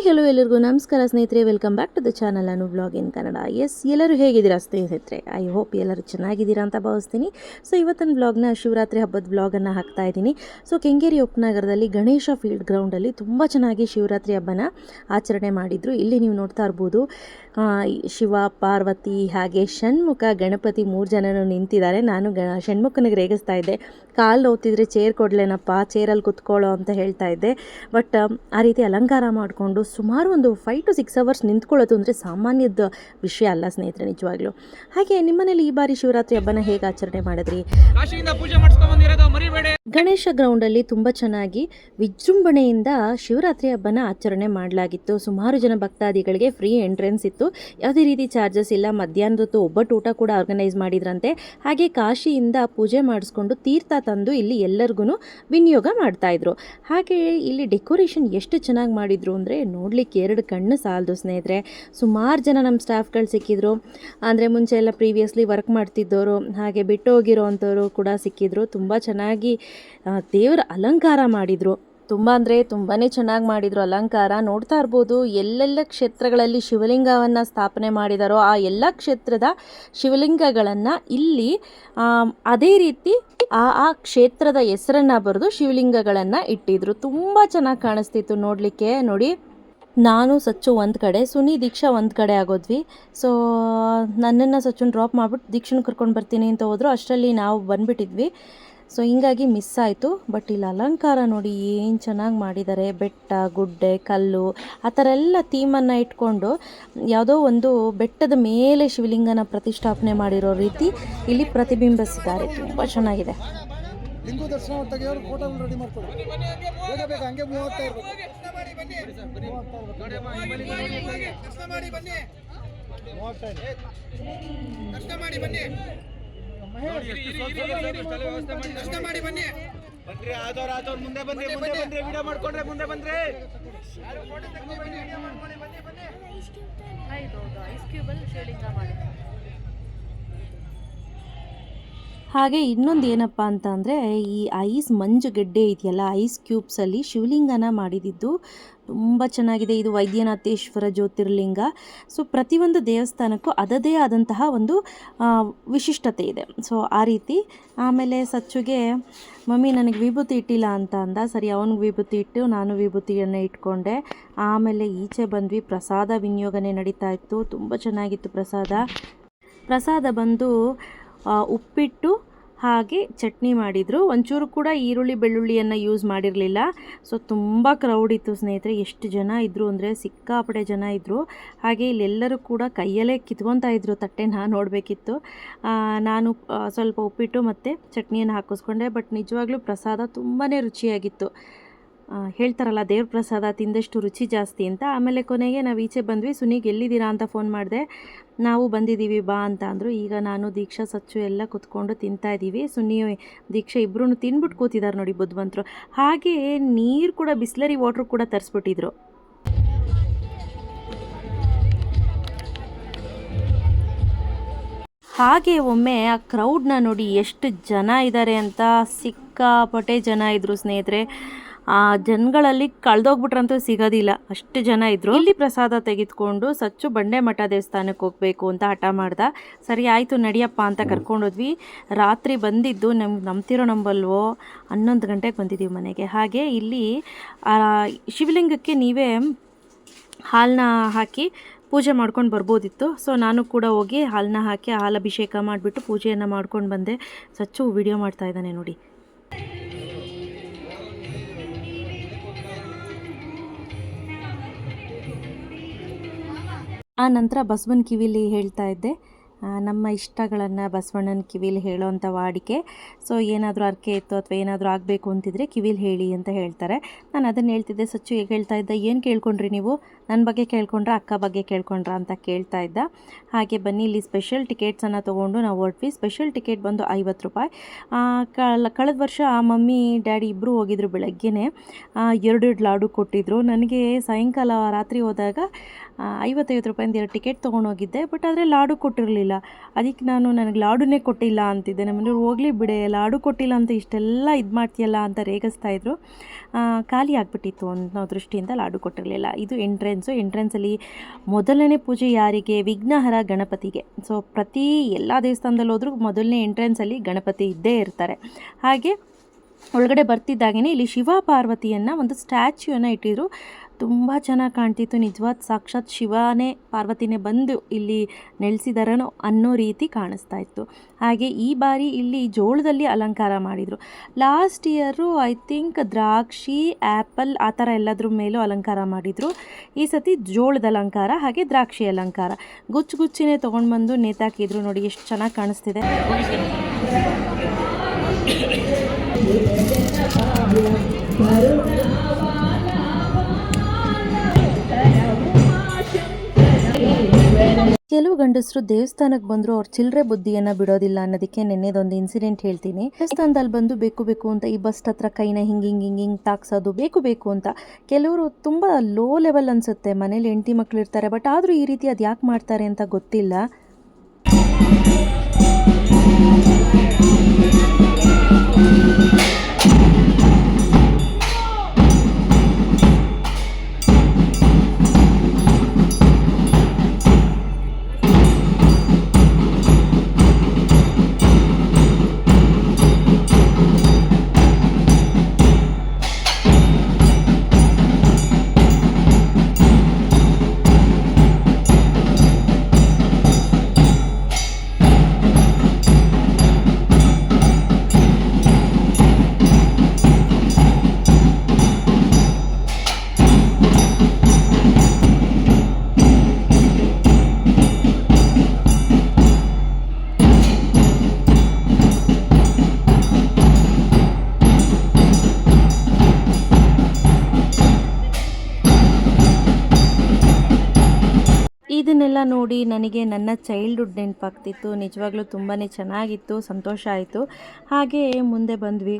Hi hello ಎಲ್ಲರಿಗೂ ನಮಸ್ಕಾರ ಸ್ನೇಹಿತರೆ welcome back to the channel Anu blog in Kannada. Yes ಎಲ್ಲರೂ ಹೇಗಿದ್ದೀರಾ ಸ್ನೇಹಿತರೆ? ಐ ಹೋಪ್ ಎಲ್ಲರೂ ಚೆನ್ನಾಗಿದ್ದೀರಾ ಅಂತ ಭಾವಿಸ್ತೀನಿ. ಸೊ ಇವತ್ತಿನ ಬ್ಲಾಗ್ನ ಶಿವರಾತ್ರಿ ಹಬ್ಬದ ಬ್ಲಾಗನ್ನು ಹಾಕ್ತಾ ಇದ್ದೀನಿ. ಸೊ ಕೆಂಗೇರಿ ಉಪನಗರದಲ್ಲಿ ಗಣೇಶ ಫೀಲ್ಡ್ ಗ್ರೌಂಡಲ್ಲಿ ತುಂಬ ಚೆನ್ನಾಗಿ ಶಿವರಾತ್ರಿ ಹಬ್ಬನ ಆಚರಣೆ ಮಾಡಿದರು. ಇಲ್ಲಿ ನೀವು ನೋಡ್ತಾ ಇರ್ಬೋದು ಶಿವ, ಪಾರ್ವತಿ ಹಾಗೆ ಷಣ್ಮುಖ ಗಣಪತಿ ಮೂರು ಜನನು ನಿಂತಿದ್ದಾರೆ. ನಾನು ಗಣ ಷಣ್ಮುಖನಿಗೆ ರೇಗಿಸ್ತಾ ಇದ್ದೆ. ಕಾಲು ನೋತಿದ್ರೆ ಚೇರ್ ಕೊಡ್ಲೇನಪ್ಪ ಚೇರಲ್ಲಿ ಕುತ್ಕೊಳ್ಳೋ ಅಂತ ಹೇಳ್ತಾ ಇದ್ದೆ. ಬಟ್ ಆ ರೀತಿ ಅಲಂಕಾರ ಮಾಡಿಕೊಂಡು ಸುಮಾರು ಒಂದು ಫೈವ್ ಟು ಸಿಕ್ಸ್ ಅವರ್ಸ್ ನಿಂತ್ಕೊಳ್ಳೋದು ಅಂದರೆ ಸಾಮಾನ್ಯದ ವಿಷಯ ಅಲ್ಲ ಸ್ನೇಹಿತರೆ ನಿಜವಾಗ್ಲೂ. ಹಾಗೆ ನಿಮ್ಮನೇಲಿ ಈ ಬಾರಿ ಶಿವರಾತ್ರಿ ಹಬ್ಬನ ಹೇಗೆ ಆಚರಣೆ ಮಾಡಿದ್ರಿ? ಗಣೇಶ ಗ್ರೌಂಡಲ್ಲಿ ತುಂಬ ಚೆನ್ನಾಗಿ ವಿಜೃಂಭಣೆಯಿಂದ ಶಿವರಾತ್ರಿ ಹಬ್ಬನ ಆಚರಣೆ ಮಾಡಲಾಗಿತ್ತು. ಸುಮಾರು ಜನ ಭಕ್ತಾದಿಗಳಿಗೆ ಫ್ರೀ ಎಂಟ್ರೆನ್ಸ್ ಇತ್ತು. ಯಾವುದೇ ರೀತಿ ಚಾರ್ಜಸ್ ಇಲ್ಲ. ಮಧ್ಯಾಹ್ನದೊತ್ತು ಒಬ್ಬಟ್ಟು ಊಟ ಕೂಡ ಆರ್ಗನೈಸ್ ಮಾಡಿದ್ರಂತೆ. ಹಾಗೆ ಕಾಶಿಯಿಂದ ಪೂಜೆ ಮಾಡಿಸ್ಕೊಂಡು ತೀರ್ಥ ತಂದು ಇಲ್ಲಿ ಎಲ್ಲರಿಗೂ ವಿನಿಯೋಗ ಮಾಡ್ತಾಯಿದ್ರು ಹಾಗೆ ಇಲ್ಲಿ ಡೆಕೋರೇಷನ್ ಎಷ್ಟು ಚೆನ್ನಾಗಿ ಮಾಡಿದ್ರು ಅಂದರೆ ನೋಡಲಿಕ್ಕೆ ಎರಡು ಕಣ್ಣು ಸಾಲದು ಸ್ನೇಹಿತರೆ. ಸುಮಾರು ಜನ ನಮ್ಮ ಸ್ಟಾಫ್ಗಳು ಸಿಕ್ಕಿದ್ರು. ಅಂದರೆ ಮುಂಚೆ ಎಲ್ಲ ಪ್ರೀವಿಯಸ್ಲಿ ವರ್ಕ್ ಮಾಡ್ತಿದ್ದವರು ಹಾಗೆ ಬಿಟ್ಟು ಹೋಗಿರೋ ಕೂಡ ಸಿಕ್ಕಿದ್ರು. ತುಂಬ ಚೆನ್ನಾಗಿ ದೇವರ ಅಲಂಕಾರ ಮಾಡಿದರು. ತುಂಬ ಅಂದರೆ ತುಂಬಾ ಚೆನ್ನಾಗಿ ಮಾಡಿದರು ಅಲಂಕಾರ. ನೋಡ್ತಾ ಇರ್ಬೋದು ಎಲ್ಲೆಲ್ಲ ಕ್ಷೇತ್ರಗಳಲ್ಲಿ ಶಿವಲಿಂಗವನ್ನು ಸ್ಥಾಪನೆ ಮಾಡಿದಾರೋ ಆ ಎಲ್ಲ ಕ್ಷೇತ್ರದ ಶಿವಲಿಂಗಗಳನ್ನು ಇಲ್ಲಿ ಅದೇ ರೀತಿ ಆ ಆ ಕ್ಷೇತ್ರದ ಹೆಸರನ್ನು ಬರೆದು ಶಿವಲಿಂಗಗಳನ್ನು ಇಟ್ಟಿದ್ರು. ತುಂಬ ಚೆನ್ನಾಗಿ ಕಾಣಿಸ್ತಿತ್ತು ನೋಡಲಿಕ್ಕೆ. ನೋಡಿ. ನಾನು, ಸಚ್ಚು ಒಂದು ಕಡೆ, ಸುನಿ, ದೀಕ್ಷಾ ಒಂದು ಕಡೆ ಆಗೋದ್ವಿ. ಸೊ ನನ್ನನ್ನು ಸಚ್ಚುನ್ ಡ್ರಾಪ್ ಮಾಡಿಬಿಟ್ಟು ದೀಕ್ಷನ್ ಕರ್ಕೊಂಡು ಬರ್ತೀನಿ ಅಂತ ಹೋದ್ರು. ಅಷ್ಟರಲ್ಲಿ ನಾವು ಬಂದುಬಿಟ್ಟಿದ್ವಿ. ಸೊ ಹಿಂಗಾಗಿ ಮಿಸ್ ಆಯಿತು. ಬಟ್ ಇಲ್ಲಿ ಅಲಂಕಾರ ನೋಡಿ ಏನು ಚೆನ್ನಾಗಿ ಮಾಡಿದ್ದಾರೆ ಬೆಟ್ಟ, ಗುಡ್ಡೆ, ಕಲ್ಲು, ಆ ಥರ ಎಲ್ಲ ಥೀಮನ್ನು ಇಟ್ಕೊಂಡು ಯಾವುದೋ ಒಂದು ಬೆಟ್ಟದ ಮೇಲೆ ಶಿವಲಿಂಗನ ಪ್ರತಿಷ್ಠಾಪನೆ ಮಾಡಿರೋ ರೀತಿ ಇಲ್ಲಿ ಪ್ರತಿಬಿಂಬಿಸಿದ್ದಾರೆ. ತುಂಬ ಚೆನ್ನಾಗಿದೆ. ಲಿಂಗು ದರ್ಶನ ತೆಗೆಯೋರು ಫೋಟೋ ರೆಡಿ ಮಾಡ್ಕೊಳ್ಳಿ ಬೇಗ ಬೇಗ ಹಂಗೆ ಮೂವ್ ಆಗ್ತಾ ಮಾಡಿ ಮೂವ್ ಆಗ್ತಾ ಇದೆ ಬನ್ರಿ ಆದವ್ರ ಆದವ್ರ ಮುಂದೆ ಬಂದ್ರಿ ಮುಂದೆ ಬಂದ್ರೆ ವಿಡಿಯೋ ಮಾಡ್ಕೊಂಡ್ರೆ ಮುಂದೆ ಬಂದ್ರಿ. ಹಾಗೆ ಇನ್ನೊಂದು ಏನಪ್ಪ ಅಂತ ಅಂದರೆ ಈ ಐಸ್ ಮಂಜುಗೆಡ್ಡೆ ಇದೆಯಲ್ಲ, ಐಸ್ ಕ್ಯೂಬ್ಸಲ್ಲಿ ಶಿವಲಿಂಗನ ಮಾಡಿದಿದ್ದು ತುಂಬ ಚೆನ್ನಾಗಿದೆ. ಇದು ವೈದ್ಯನಾಥೇಶ್ವರ ಜ್ಯೋತಿರ್ಲಿಂಗ. ಸೊ ಪ್ರತಿಯೊಂದು ದೇವಸ್ಥಾನಕ್ಕೂ ಅದದೇ ಆದಂತಹ ಒಂದು ವಿಶಿಷ್ಟತೆ ಇದೆ. ಸೊ ಆ ರೀತಿ. ಆಮೇಲೆ ಸಚ್ಚುಗೆ, ಮಮ್ಮಿ, ನನಗೆ ವಿಭೂತಿ ಇಟ್ಟಿಲ್ಲ ಅಂತ ಅಂದ. ಸರಿ, ಅವನಿಗೆ ವಿಭೂತಿ ಇಟ್ಟು ನಾನು ವಿಭೂತಿಯನ್ನು ಇಟ್ಕೊಂಡೆ. ಆಮೇಲೆ ಈಚೆ ಬಂದ್ವಿ. ಪ್ರಸಾದ ವಿನಿಯೋಗನೆ ನಡೀತಾ ಇತ್ತು. ತುಂಬ ಚೆನ್ನಾಗಿತ್ತು ಪ್ರಸಾದ. ಪ್ರಸಾದ ಬಂದು ಉಪ್ಪಿಟ್ಟು ಹಾಗೆ ಚಟ್ನಿ ಮಾಡಿದರು. ಒಂಚೂರು ಕೂಡ ಈರುಳ್ಳಿ ಬೆಳ್ಳುಳ್ಳಿಯನ್ನು ಯೂಸ್ ಮಾಡಿರಲಿಲ್ಲ. ಸೊ ತುಂಬ ಕ್ರೌಡ್ ಇತ್ತು ಸ್ನೇಹಿತರೆ. ಎಷ್ಟು ಜನ ಇದ್ದರು ಅಂದರೆ ಸಿಕ್ಕಾಪಡೆ ಜನ ಇದ್ದರು ಹಾಗೆ ಇಲ್ಲೆಲ್ಲರೂ ಕೂಡ ಕೈಯಲ್ಲೇ ಕಿತ್ಕೊತಾ ಇದ್ದರು ತಟ್ಟೆನ ನೋಡಬೇಕಿತ್ತು. ನಾನು ಸ್ವಲ್ಪ ಉಪ್ಪಿಟ್ಟು ಮತ್ತು ಚಟ್ನಿಯನ್ನು ಹಾಕಿಸ್ಕೊಂಡೆ. ಬಟ್ ನಿಜವಾಗ್ಲೂ ಪ್ರಸಾದ ತುಂಬಾ ರುಚಿಯಾಗಿತ್ತು. ಹೇಳ್ತಾರಲ್ಲ, ದೇವ್ರ ಪ್ರಸಾದ ತಿಂದಷ್ಟು ರುಚಿ ಜಾಸ್ತಿ ಅಂತ. ಆಮೇಲೆ ಕೊನೆಗೆ ನಾವು ಈಚೆ ಬಂದ್ವಿ, ಸುನಿಗೆ ಎಲ್ಲಿದ್ದೀರಾ ಅಂತ ಫೋನ್ ಮಾಡಿದೆ. ನಾವು ಬಂದಿದ್ದೀವಿ ಬಾ ಅಂತ ಅಂದರು. ಈಗ ನಾನು, ದೀಕ್ಷಾ, ಸಚ್ಚು ಎಲ್ಲ ಕುತ್ಕೊಂಡು ತಿಂತಾ ಇದ್ದೀವಿ ಸುನಿ, ದೀಕ್ಷಾ ಇಬ್ಬರೂ ತಿನ್ಬಿಟ್ಟು ಕೂತಿದ್ದಾರೆ ನೋಡಿ ಬುದ್ಧವಂತರು ಹಾಗೆ ನೀರು ಕೂಡ, ಬಿಸ್ಲರಿ ವಾಟ್ರ್ ಕೂಡ ತರಿಸ್ಬಿಟ್ಟಿದ್ರು. ಹಾಗೆ ಒಮ್ಮೆ ಆ ಕ್ರೌಡ್ನ ನೋಡಿ ಎಷ್ಟು ಜನ ಇದ್ದಾರೆ ಅಂತ ಸಿಕ್ಕಾಪಟ್ಟೆ ಜನ ಇದ್ದರು ಸ್ನೇಹಿತರೆ. ಜನಗಳಲ್ಲಿ ಕಳೆದೋಗ್ಬಿಟ್ರಂತೂ ಸಿಗೋದಿಲ್ಲ. ಅಷ್ಟು ಜನ ಇದ್ರು. ಇಲ್ಲಿ ಪ್ರಸಾದ ತೆಗೆದುಕೊಂಡು ಸಚ್ಚು ಬಂಡೆ ಮಠ ದೇವಸ್ಥಾನಕ್ಕೆ ಹೋಗಬೇಕು ಅಂತ ಹಠ ಮಾಡ್ದ. ಸರಿ ಆಯಿತು ನಡಿಯಪ್ಪ ಅಂತ ಕರ್ಕೊಂಡೋದ್ವಿ. ರಾತ್ರಿ ಬಂದಿದ್ದು ನಮ್ಗೆ ನಂಬ್ತಿರೋ ನಂಬಲ್ವೋ? ಹನ್ನೊಂದು ಗಂಟೆಗೆ ಬಂದಿದ್ದೀವಿ ಮನೆಗೆ. ಹಾಗೆ ಇಲ್ಲಿ ಆ ಶಿವಲಿಂಗಕ್ಕೆ ನೀವೇ ಹಾಲನ್ನ ಹಾಕಿ ಪೂಜೆ ಮಾಡ್ಕೊಂಡು ಬರ್ಬೋದಿತ್ತು. ಸೊ ನಾನು ಕೂಡ ಹೋಗಿ ಹಾಲನ್ನ ಹಾಕಿ ಹಾಲಭಿಷೇಕ ಮಾಡಿಬಿಟ್ಟು ಪೂಜೆಯನ್ನು ಮಾಡ್ಕೊಂಡು ಬಂದೆ. ಸಚ್ಚು ವಿಡಿಯೋ ಮಾಡ್ತಾ ಇದ್ದಾನೆ ನೋಡಿ. ಆ ನಂತರ ಬಸವನ ಕಿವಿಲಿ ಹೇಳ್ತಾ ಇದ್ದೆ. ನಮ್ಮ ಇಷ್ಟಗಳನ್ನು ಬಸವಣ್ಣನ ಕಿವಿಲಿ ಹೇಳೋವಂಥ ವಾಡಿಕೆ. ಸೊ ಏನಾದರೂ ಅರ್ಕೆ ಇತ್ತು ಅಥವಾ ಏನಾದರೂ ಆಗಬೇಕು ಅಂತಿದ್ರೆ ಕಿವಿಲಿ ಹೇಳಿ ಅಂತ ಹೇಳ್ತಾರೆ. ನಾನು ಅದನ್ನು ಹೇಳ್ತಿದ್ದೆ, ಸಚ್ಚು ಹೇಳ್ತಾ ಇದ್ದೆ? ಏನು ಕೇಳ್ಕೊಂಡ್ರಿ ನೀವು? ನನ್ನ ಬಗ್ಗೆ ಕೇಳ್ಕೊಂಡ್ರಾ? ಅಕ್ಕ ಬಗ್ಗೆ ಕೇಳ್ಕೊಂಡ್ರ? ಅಂತ ಕೇಳ್ತಾ ಇದ್ದ. ಹಾಗೆ ಬನ್ನಿ, ಇಲ್ಲಿ ಸ್ಪೆಷಲ್ ಟಿಕೆಟ್ಸನ್ನು ತೊಗೊಂಡು ನಾವು ಹೊರಟ್ವಿ. ಸ್ಪೆಷಲ್ ಟಿಕೆಟ್ ಬಂದು ಐವತ್ತು ರೂಪಾಯಿ. ಕಳ, ಕಳೆದ ವರ್ಷ ಆ ಮಮ್ಮಿ, ಡ್ಯಾಡಿ ಇಬ್ಬರು ಹೋಗಿದ್ರು ಬೆಳಗ್ಗೆನೇ. ಎರಡೆರಡು ಲಾಡು ಕೊಟ್ಟಿದ್ದರು ನನಗೆ ಸಾಯಂಕಾಲ ರಾತ್ರಿ ಹೋದಾಗ ಐವತ್ತೈವತ್ತು ರೂಪಾಯಿಂದ ಎರಡು ಟಿಕೆಟ್ ತೊಗೊಂಡೋಗಿದ್ದೆ ಬಟ್ ಆದರೆ ಲಾಡು ಕೊಟ್ಟಿರಲಿಲ್ಲ. ಅದಕ್ಕೆ ನಾನು ನನಗೆ ಲಾಡುನೇ ಕೊಟ್ಟಿಲ್ಲ ಅಂತಿದ್ದೆ. ನಮ್ಮ ಮನೆಯವ್ರು ಹೋಗಲಿ ಬಿಡೆ ಲಾಡು ಕೊಟ್ಟಿಲ್ಲ ಅಂತ ಇಷ್ಟೆಲ್ಲ ಇದು ಮಾಡ್ತೀಯಲ್ಲ ಅಂತ ರೇಗಿಸ್ತಾ ಇದ್ರು. ಆ, ಖಾಲಿ ಆಗಿಬಿಟ್ಟಿತ್ತು ಅನ್ನೋ ದೃಷ್ಟಿಯಿಂದ ಲಾಡು ಕೊಟ್ಟಿರಲಿಲ್ಲ. ಇದು ಎಂಟ್ರೆನ್ಸು ಎಂಟ್ರೆನ್ಸಲ್ಲಿ ಮೊದಲನೇ ಪೂಜೆ ಯಾರಿಗೆ? ವಿಘ್ನಹರ ಗಣಪತಿಗೆ. ಸೊ ಪ್ರತಿ ಎಲ್ಲ ದೇವಸ್ಥಾನದಲ್ಲಿ ಹೋದ್ರೂ ಮೊದಲನೇ ಎಂಟ್ರೆನ್ಸಲ್ಲಿ ಗಣಪತಿ ಇದ್ದೇ ಇರ್ತಾರೆ. ಹಾಗೆ ಒಳಗಡೆ ಬರ್ತಿದ್ದಾಗೇ ಇಲ್ಲಿ ಶಿವ ಪಾರ್ವತಿಯನ್ನು ಒಂದು ಸ್ಟ್ಯಾಚ್ಯೂನ ಇಟ್ಟಿದ್ರು. ತುಂಬ ಚೆನ್ನಾಗಿ ಕಾಣ್ತಿತ್ತು. ನಿಜವಾದ ಸಾಕ್ಷಾತ್ ಶಿವನೇ ಪಾರ್ವತಿನೇ ಬಂದು ಇಲ್ಲಿ ನೆಲೆಸಿದಾರನೋ ಅನ್ನೋ ರೀತಿ ಕಾಣಿಸ್ತಾ ಇತ್ತು. ಹಾಗೆ ಈ ಬಾರಿ ಇಲ್ಲಿ ಜೋಳದಲ್ಲಿ ಅಲಂಕಾರ ಮಾಡಿದರು. ಲಾಸ್ಟ್ ಇಯರು ಐ ಥಿಂಕ್ ದ್ರಾಕ್ಷಿ ಆ್ಯಪಲ್ ಆ ಥರ ಎಲ್ಲದ್ರ ಮೇಲೂ ಅಲಂಕಾರ ಮಾಡಿದರು. ಈ ಸತಿ ಜೋಳದ ಅಲಂಕಾರ ಹಾಗೆ ದ್ರಾಕ್ಷಿ ಅಲಂಕಾರ. ಗುಚ್ಚು ಗುಚ್ಚಿನೇ ತೊಗೊಂಡು ಬಂದು ನೇತಾಕಿದ್ರು ನೋಡಿ ಎಷ್ಟು ಚೆನ್ನಾಗಿ ಕಾಣಿಸ್ತಿದೆ. ಕೆಲವು ಗಂಡಸರು ದೇವಸ್ಥಾನಕ್ಕೆ ಬಂದರೂ ಅವ್ರ ಚಿಲ್ಲರೆ ಬುದ್ಧಿಯನ್ನ ಬಿಡೋದಿಲ್ಲ ಅನ್ನೋದಕ್ಕೆ ನೆನ್ನೆದೊಂದು ಇನ್ಸಿಡೆಂಟ್ ಹೇಳ್ತೀನಿ. ದೇವಸ್ಥಾನದಲ್ಲಿ ಬಂದು ಬೇಕು ಬೇಕು ಅಂತ ಈ ಬಸ್ ಹತ್ರ ಕೈನ ಹಿಂಗೆ ಹಿಂಗೆ ಹಿಂಗೆ ಹಿಂಗೆ ತಾಕ್ಸೋದು, ಬೇಕು ಬೇಕು ಅಂತ ಕೆಲವರು ತುಂಬ ಲೋ ಲೆವೆಲ್ ಅನಿಸುತ್ತೆ. ಮನೇಲಿ ಹೆಂಡತಿ ಮಕ್ಕಳು ಇರ್ತಾರೆ ಬಟ್ ಆದರೂ ಈ ರೀತಿ ಅದು ಯಾಕೆ ಮಾಡ್ತಾರೆ ಅಂತ ಗೊತ್ತಿಲ್ಲ. ಇದನ್ನೆಲ್ಲ ನೋಡಿ ನನಗೆ ನನ್ನ ಚೈಲ್ಡ್ಹುಡ್ ನೆನಪಾಗ್ತಿತ್ತು. ನಿಜವಾಗ್ಲೂ ತುಂಬಾ ಚೆನ್ನಾಗಿತ್ತು, ಸಂತೋಷ ಆಯಿತು. ಹಾಗೆ ಮುಂದೆ ಬಂದ್ವಿ.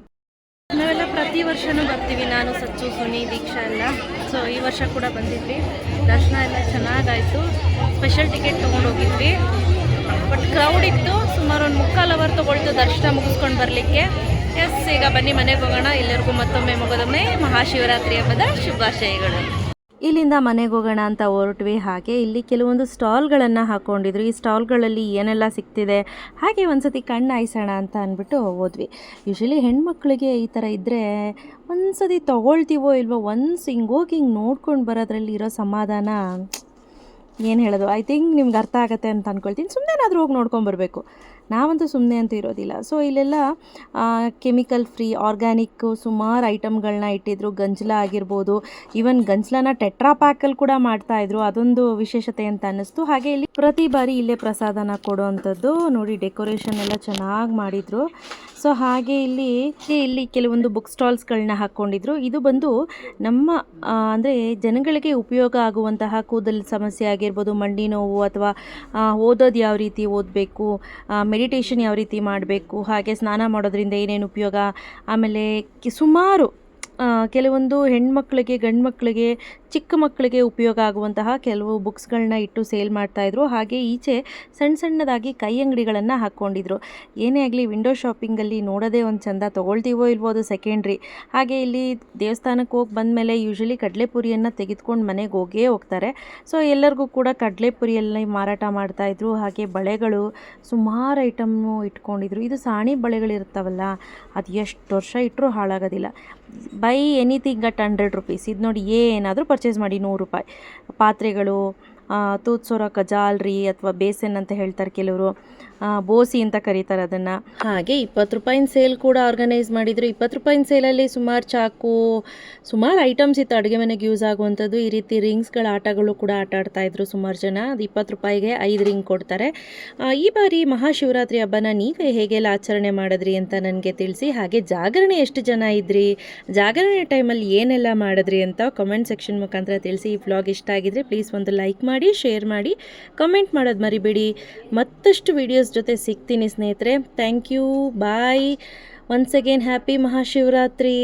ನಾವೆಲ್ಲ ಪ್ರತಿ ವರ್ಷವೂ ಬರ್ತೀವಿ ನಾನು, ಸಚ್ಚು, ಸುನಿ, ದೀಕ್ಷಾ ಎಲ್ಲ. ಸೊ ಈ ವರ್ಷ ಕೂಡ ಬಂದಿದ್ವಿ. ದರ್ಶನ ಎಲ್ಲ ಚೆನ್ನಾಗಾಯಿತು. ಸ್ಪೆಷಲ್ ಟಿಕೆಟ್ ತೊಗೊಂಡೋಗಿದ್ವಿ ಬಟ್ ಕ್ರೌಡ್ ಇತ್ತು. ಸುಮಾರು ಒಂದು ಮುಕ್ಕಾಲು ಅವರ್ ತೊಗೊಳ್ತು ದರ್ಶನ ಮುಗಿಸ್ಕೊಂಡು ಬರಲಿಕ್ಕೆ. ಎಸ್ ಈಗ ಬನ್ನಿ ಮನೆಗೆ ಹೋಗೋಣ. ಎಲ್ಲರಿಗೂ ಮತ್ತೊಮ್ಮೆ ಮಗದೊಮ್ಮೆ ಮಹಾಶಿವರಾತ್ರಿ ಹಬ್ಬದ ಶುಭಾಶಯಗಳು. ಇಲ್ಲಿಂದ ಮನೆಗೆ ಹೋಗೋಣ ಅಂತ ಹೊರಟ್ವಿ. ಹಾಗೆ ಇಲ್ಲಿ ಕೆಲವೊಂದು ಸ್ಟಾಲ್ಗಳನ್ನು ಹಾಕ್ಕೊಂಡಿದ್ರು ಈ ಸ್ಟಾಲ್ಗಳಲ್ಲಿ ಏನೆಲ್ಲ ಸಿಗ್ತಿದೆ? ಹಾಗೆ ಒಂದ್ಸತಿ ಕಣ್ಣು ಹಾಯಿಸೋಣ ಅಂತ ಅಂದ್ಬಿಟ್ಟು ಹೋದ್ವಿ. ಯೂಶಲಿ ಹೆಣ್ಮಕ್ಳಿಗೆ ಈ ಥರ ಇದ್ದರೆ ಒಂದ್ಸತಿ ತೊಗೊಳ್ತೀವೋ ಇಲ್ವೋ ಒನ್ಸ್ ಹಿಂಗೆ ಹೋಗಿ ಹಿಂಗೆ ನೋಡ್ಕೊಂಡು ಬರೋದ್ರಲ್ಲಿ ಇರೋ ಸಮಾಧಾನ ಏನು ಹೇಳೋದು? ಐ ಥಿಂಕ್ ನಿಮ್ಗೆ ಅರ್ಥ ಆಗುತ್ತೆ ಅಂತ ಅಂದ್ಕೊಳ್ತೀನಿ ಸುಮ್ಮನೆನಾದರೂ ಹೋಗಿ ನೋಡ್ಕೊಂಬರ್ಬೇಕು ನಾವಂತೂ ಸುಮ್ಮನೆ ಅಂತೂ ಇರೋದಿಲ್ಲ. ಸೊ ಇಲ್ಲೆಲ್ಲ ಕೆಮಿಕಲ್ ಫ್ರೀ ಆರ್ಗ್ಯಾನಿಕ್ಕು ಸುಮಾರು ಐಟಮ್ಗಳನ್ನ ಇಟ್ಟಿದ್ರು. ಗಂಜಲ ಆಗಿರ್ಬೋದು ಈವನ್ ಗಂಜಲನ ಟೆಟ್ರಾ ಪ್ಯಾಕಲ್ಲಿ ಕೂಡ ಮಾಡ್ತಾ ಇದ್ರು. ಅದೊಂದು ವಿಶೇಷತೆ ಅಂತ ಅನ್ನಿಸ್ತು. ಹಾಗೆ ಇಲ್ಲಿ ಪ್ರತಿ ಬಾರಿ ಇಲ್ಲೇ ಪ್ರಸಾದನ ಕೊಡುವಂಥದ್ದು ನೋಡಿ ಡೆಕೋರೇಷನ್ ಎಲ್ಲ ಚೆನ್ನಾಗಿ ಮಾಡಿದರು. ಸೊ ಹಾಗೆ ಇಲ್ಲಿ ಇಲ್ಲಿ ಕೆಲವೊಂದು ಬುಕ್ ಸ್ಟಾಲ್ಸ್ಗಳನ್ನ ಹಾಕ್ಕೊಂಡಿದ್ರು ಇದು ಬಂದು ನಮ್ಮ ಅಂದರೆ ಜನಗಳಿಗೆ ಉಪಯೋಗ ಆಗುವಂತಹ ಕೂದಲು ಸಮಸ್ಯೆ ಆಗಿರ್ಬೋದು, ಮಂಡಿ ನೋವು ಅಥವಾ ಓದೋದು ಯಾವ ರೀತಿ ಓದಬೇಕು ಮೆಡಿಟೇಷನ್ ಯಾವ ರೀತಿ ಮಾಡಬೇಕು, ಹಾಗೆ ಸ್ನಾನ ಮಾಡೋದ್ರಿಂದ ಏನೇನು ಉಪಯೋಗ, ಆಮೇಲೆ ಸುಮಾರು ಕೆಲವೊಂದು ಹೆಣ್ಮಕ್ಳಿಗೆ ಗಂಡು ಮಕ್ಕಳಿಗೆ ಚಿಕ್ಕ ಮಕ್ಕಳಿಗೆ ಉಪಯೋಗ ಆಗುವಂತಹ ಕೆಲವು ಬುಕ್ಸ್ಗಳನ್ನ ಇಟ್ಟು ಸೇಲ್ ಮಾಡ್ತಾಯಿದ್ರು ಹಾಗೆ ಈಚೆ ಸಣ್ಣ ಸಣ್ಣದಾಗಿ ಕೈ ಅಂಗಡಿಗಳನ್ನು ಹಾಕ್ಕೊಂಡಿದ್ರು. ಏನೇ ಆಗಲಿ ವಿಂಡೋ ಶಾಪಿಂಗಲ್ಲಿ ನೋಡೋದೇ ಒಂದು ಚಂದ ತೊಗೊಳ್ತೀವೋ ಇಲ್ವೋ ಅದು ಸೆಕೆಂಡ್ರಿ. ಹಾಗೆ ಇಲ್ಲಿ ದೇವಸ್ಥಾನಕ್ಕೆ ಹೋಗಿ ಬಂದಮೇಲೆ ಯೂಶಲಿ ಕಡಲೆಪುರಿಯನ್ನು ತೆಗೆದುಕೊಂಡು ಮನೆಗೆ ಹೋಗೇ ಹೋಗ್ತಾರೆ. ಸೊ, ಎಲ್ಲರಿಗೂ ಕೂಡ ಕಡಲೆಪುರಿಯಲ್ಲಿ ಮಾರಾಟ ಮಾಡ್ತಾಯಿದ್ರು ಹಾಗೆ ಬಳೆಗಳು ಸುಮಾರು ಐಟಮ್ಮು ಇಟ್ಕೊಂಡಿದ್ರು. ಇದು ಸಾಣಿ ಬಳೆಗಳಿರ್ತಾವಲ್ಲ, ಅದು ಎಷ್ಟು ವರ್ಷ ಇಟ್ಟರೂ ಹಾಳಾಗೋದಿಲ್ಲ. Buy anything at hundred rupees. ಇದು ನೋಡಿ ಏನಾದರೂ ಪರ್ಚೇಸ್ ಮಾಡಿ ನೂರು ರೂಪಾಯಿ. ಪಾತ್ರೆಗಳು ತೂತ್ಸೋರಕ ಕಜಾಲ್ರಿ ಅಥವಾ ಬೇಸನ್ ಅಂತ ಹೇಳ್ತಾರೆ ಕೆಲವರು. ಬೋಸಿ ಅಂತ ಕರೀತಾರೆ ಅದನ್ನು. ಹಾಗೆ ಇಪ್ಪತ್ತು ರೂಪಾಯಿನ ಸೇಲ್ ಕೂಡ ಆರ್ಗನೈಸ್ ಮಾಡಿದರು. ಇಪ್ಪತ್ತು ರೂಪಾಯಿನ ಸೇಲಲ್ಲಿ ಸುಮಾರು ಚಾಕು, ಸುಮಾರು ಐಟಮ್ಸ್ ಇತ್ತು. ಅಡುಗೆ ಮನೆಗೆ ಯೂಸ್ ಆಗುವಂಥದ್ದು. ಈ ರೀತಿ ರಿಂಗ್ಸ್ಗಳ ಆಟಗಳು ಕೂಡ ಆಟ ಆಡ್ತಾ ಇದ್ರು ಸುಮಾರು ಜನ. ಅದು ಇಪ್ಪತ್ತು ರೂಪಾಯಿಗೆ ಐದು ರಿಂಗ್ ಕೊಡ್ತಾರೆ. ಈ ಬಾರಿ ಮಹಾಶಿವರಾತ್ರಿ ಹಬ್ಬನ ನೀವೇ ಹೇಗೆಲ್ಲ ಆಚರಣೆ ಮಾಡಿದ್ರಿ ಅಂತ ನನಗೆ ತಿಳಿಸಿ. ಹಾಗೆ ಜಾಗರಣೆ ಎಷ್ಟು ಜನ ಇದ್ರಿ? ಜಾಗರಣೆ ಟೈಮಲ್ಲಿ ಏನೆಲ್ಲ ಮಾಡಿದ್ರಿ ಅಂತ ಕಮೆಂಟ್ ಸೆಕ್ಷನ್ ಮುಖಾಂತರ ತಿಳಿಸಿ. ಈ ಬ್ಲಾಗ್ ಇಷ್ಟ ಆಗಿದ್ರೆ ಪ್ಲೀಸ್ ಒಂದು ಲೈಕ್ ಮಾಡಿ ಶೇರ್ ಮಾಡಿ ಕಮೆಂಟ್ ಮಾಡೋದು ಮರಿಬೇಡಿ. ಮತ್ತಷ್ಟು ಜೊತೆ ಸಿಗ್ತೀನಿ ಸ್ನೇಹಿತರೆ. Thank you bye once again happy Mahashivratri